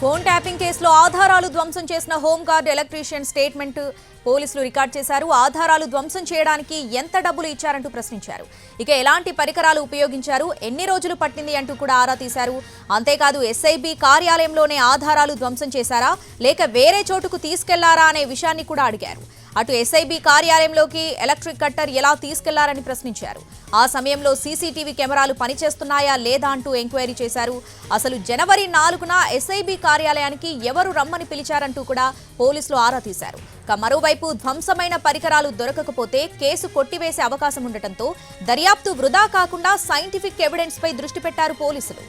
Phone tapping కేసులో ఆధారాలు ధ్వంసం చేసిన హోంగార్డ్ ఎలక్ట్రీషియన్ స్టేట్మెంట్ పోలీసులు రికార్డ్ చేశారు. ఆధారాలు ధ్వంసం చేయడానికి ఎంత డబ్బులు ఇచ్చారంటూ ప్రశ్నించారు. ఇక ఎలాంటి పరికరాలు ఉపయోగించారు? ఎన్ని రోజులు పట్టింది అంటూ కూడా ఆరా తీశారు. అంతేకాదు ఎస్ఐబి కార్యాలయంలోనే ఆధారాలు ధ్వంసం చేశారా? లేక వేరే చోటుకు తీసుకెళ్ళారా అనే విషయాన్ని కూడా అడిగారు. అటు ఎస్ఐబి కార్యాలయంలోకి ఎలక్ట్రిక్ కట్టర్ ఎలా తీసుకెళ్ళారని ప్రశ్నించారు. ఆ సమయంలో సీసీటీవీ కెమెరాలు పనిచేస్తున్నాయా లేదా అంటూ ఎంక్వైరీ చేశారు. అసలు జనవరి నాలుగున ఎస్ఐబి కార్యాలయానికి ఎవరు రమ్మని పిలిచారంటూ కూడా పోలీసులు ఆరా తీశారు. ఇక మరోవైపు ధ్వంసమైన పరికరాలు దొరకకపోతే కేసు కొట్టివేసే అవకాశం ఉండటంతో దర్యాప్తు వృధా కాకుండా సైంటిఫిక్ ఎవిడెన్స్ పై దృష్టి పెట్టారు పోలీసులు.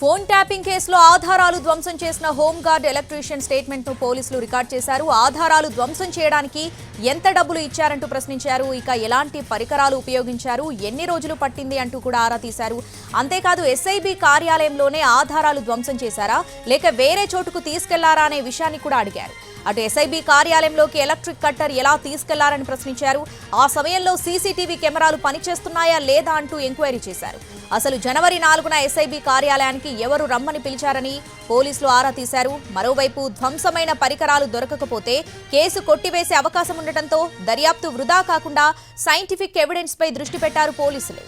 ఫోన్ ట్యాపింగ్ కేసులో ఆధారాలు ధ్వంసం చేసిన హోంగార్డ్ ఎలక్ట్రీషియన్ స్టేట్మెంట్ను పోలీసులు రికార్డ్ చేశారు. ఆధారాలు ధ్వంసం చేయడానికి ఎంత డబ్బులు ఇచ్చారంటూ ప్రశ్నించారు. ఇక ఎలాంటి పరికరాలు ఉపయోగించారు? ఎన్ని రోజులు పట్టింది అంటూ కూడా ఆరా తీశారు. అంతేకాదు ఎస్ఐబి కార్యాలయంలోనే ఆధారాలు ధ్వంసం చేశారా? లేక వేరే చోటుకు తీసుకెళ్ళారా అనే విషయాన్ని కూడా అడిగారు. అటు ఎస్ఐబి కార్యాలయంలోకి ఎలక్ట్రిక్ కట్టర్ ఎలా తీసుకెళ్ళారని ప్రశ్నించారు. ఆ సమయంలో సీసీటీవీ కెమెరాలు పనిచేస్తున్నాయా లేదా అంటూ ఎంక్వైరీ చేశారు. అసలు జనవరి నాలుగున ఎస్ఐబి కార్యాలయానికి ఎవరు రమ్మని పిలిచారని పోలీసులు ఆరా తీశారు. మరోవైపు ధ్వంసమైన పరికరాలు దొరకకపోతే కేసు కొట్టివేసే అవకాశం ఉండటంతో దర్యాప్తు వృధా కాకుండా సైంటిఫిక్ ఎవిడెన్స్ పై దృష్టి పెట్టారు పోలీసులు.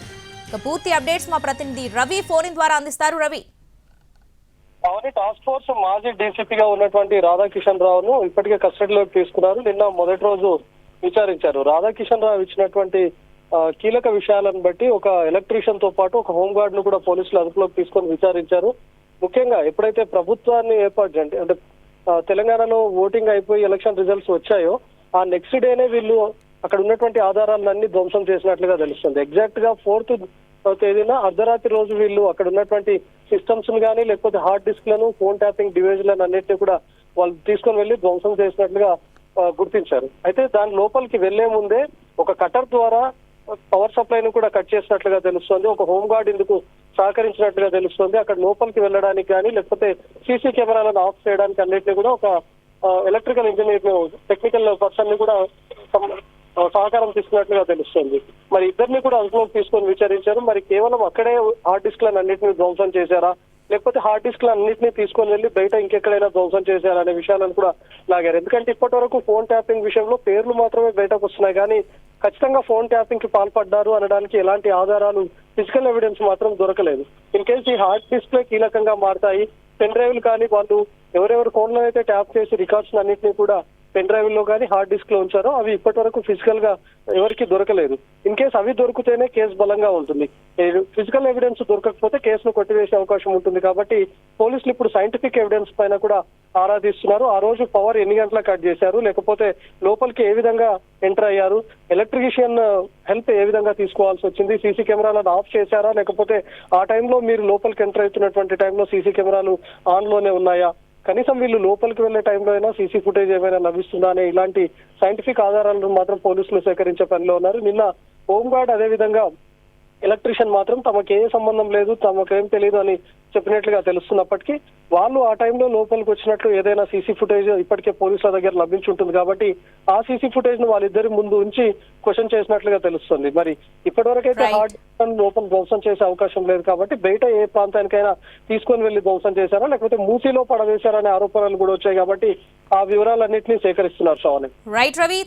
ఇక పూర్తి అప్డేట్స్ మా ప్రతినిధి రవి ఫోన్ ద్వారా అందిస్తారు. రవి. అవని టాస్క్ ఫోర్స్ మాజీ డీసీపీగా ఉన్నటువంటి రాధాకిషన్ రావును ఇప్పటికే కస్టడీలోకి తీసుకున్నారు. నిన్న మొదటి రోజు విచారించారు. రాధాకిషన్ రావు ఇచ్చినటువంటి కీలక విషయాలను బట్టి ఒక ఎలక్ట్రీషియన్తో పాటు ఒక హోంగార్డ్ను కూడా పోలీసులు అదుపులోకి తీసుకొని విచారించారు. ముఖ్యంగా ఎప్పుడైతే ప్రభుత్వాన్ని ఏర్పాటు చేయండి అంటే తెలంగాణలో ఓటింగ్ అయిపోయి ఎలక్షన్ రిజల్ట్స్ వచ్చాయో ఆ నెక్స్ట్ డేనే వీళ్ళు అక్కడ ఉన్నటువంటి ఆధారాలన్నీ ధ్వంసం చేసినట్లుగా తెలుస్తుంది. ఎగ్జాక్ట్గా ఫోర్త్ తేదీన అర్ధరాత్రి రోజు వీళ్ళు అక్కడ ఉన్నటువంటి సిస్టమ్స్ను కానీ లేకపోతే హార్డ్ డిస్క్లను ఫోన్ ట్యాపింగ్ డివైజ్లను అన్నిటిని కూడా వాళ్ళు తీసుకొని వెళ్ళి ధ్వంసం చేసినట్లుగా గుర్తించారు. అయితే దాని లోపలికి వెళ్ళే ముందే ఒక కటర్ ద్వారా పవర్ సప్లైను కూడా కట్ చేసినట్లుగా తెలుస్తుంది. ఒక హోంగార్డ్ ఇందుకు సహకరించినట్టుగా తెలుస్తుంది. అక్కడ లోపలికి వెళ్ళడానికి కానీ లేకపోతే సీసీ కెమెరాలను ఆఫ్ చేయడానికి అన్నింటినీ కూడా ఒక ఎలక్ట్రికల్ ఇంజనీర్ టెక్నికల్ పర్సన్ని కూడా సహకారం తీసుకున్నట్లుగా తెలుస్తుంది. మరి ఇద్దరిని కూడా అదుపులోకి తీసుకొని విచారించారు. మరి కేవలం అక్కడే హార్డ్ డిస్క్లను అన్నింటినీ ధ్వంసం చేశారా? లేకపోతే హార్డ్ డిస్క్ అన్నింటినీ తీసుకొని వెళ్ళి బయట ఇంకెక్కడైనా ధ్వంసం చేశారా అనే విషయాలను కూడా లాగారు. ఎందుకంటే ఇప్పటి వరకు ఫోన్ ట్యాపింగ్ విషయంలో పేర్లు మాత్రమే బయటకు వస్తున్నాయి. కానీ ఖచ్చితంగా ఫోన్ ట్యాపింగ్కి పాల్పడ్డారు అనడానికి ఎలాంటి ఆధారాలు ఫిజికల్ ఎవిడెన్స్ మాత్రం దొరకలేదు. ఇన్ కేస్ ఈ హార్డ్ డిస్ప్లే కీలకంగా మారతాయి పెన్ డ్రైవ్లు కానీ వాళ్ళు ఎవరెవరు ఫోన్లో అయితే ట్యాప్ చేసి రికార్డ్స్ అన్నింటినీ కూడా పెన్ డ్రైవ్లో కానీ హార్డ్ డిస్క్లో ఉంచారో అవి ఇప్పటి వరకు ఫిజికల్గా ఎవరికి దొరకలేదు. ఇన్ కేసు అవి దొరికితేనే కేసు బలంగా ఉంటుంది. ఫిజికల్ ఎవిడెన్స్ దొరకకపోతే కేసును కొట్టివేసే అవకాశం ఉంటుంది కాబట్టి పోలీసులు ఇప్పుడు సైంటిఫిక్ ఎవిడెన్స్ పైన కూడా ఆరాధిస్తున్నారు. ఆ రోజు పవర్ ఎన్ని గంటల కట్ చేశారు? లేకపోతే లోపలికి ఏ విధంగా ఎంటర్ అయ్యారు? ఎలక్ట్రీషియన్ హెల్ప్ ఏ విధంగా తీసుకోవాల్సి వచ్చింది? సీసీ కెమెరాలను ఆఫ్ చేశారా? లేకపోతే ఆ టైంలో మీరు లోపలికి ఎంటర్ అవుతున్నటువంటి టైంలో సీసీ కెమెరాలు ఆన్లోనే ఉన్నాయా? కనీసం వీళ్ళు లోపలికి వెళ్ళే టైంలో అయినా సీసీ ఫుటేజ్ ఏమైనా లభిస్తుందా అనే ఇలాంటి సైంటిఫిక్ ఆధారాలను మాత్రం పోలీసులు సేకరించే పనిలో ఉన్నారు. నిన్న హోంగార్డ్ అదే విధంగా ఎలక్ట్రీషియన్ మాత్రం తమకు ఏ సంబంధం లేదు తమకేం తెలియదు అని చెప్పినట్లుగా తెలుస్తున్నప్పటికీ వాళ్ళు ఆ టైంలో లోపలికి వచ్చినట్లు ఏదైనా సీసీ ఫుటేజ్ ఇప్పటికే పోలీసుల దగ్గర లభించుంటుంది కాబట్టి ఆ సీసీ ఫుటేజ్ను వాళ్ళిద్దరి ముందు ఉంచి క్వశ్చన్ చేసినట్లుగా తెలుస్తుంది. మరి ఇప్పటివరకైతే. హార్డ్ లోపల ధ్వంసం చేసే అవకాశం లేదు కాబట్టి బయట ఏ ప్రాంతానికైనా తీసుకొని వెళ్ళి ధ్వంసం చేశారా? లేకపోతే మూసీలో పడవేశారనే ఆరోపణలు కూడా వచ్చాయి కాబట్టి ఆ వివరాలన్నింటినీ సేకరిస్తున్నారు శ్రావణి రైట్ రవి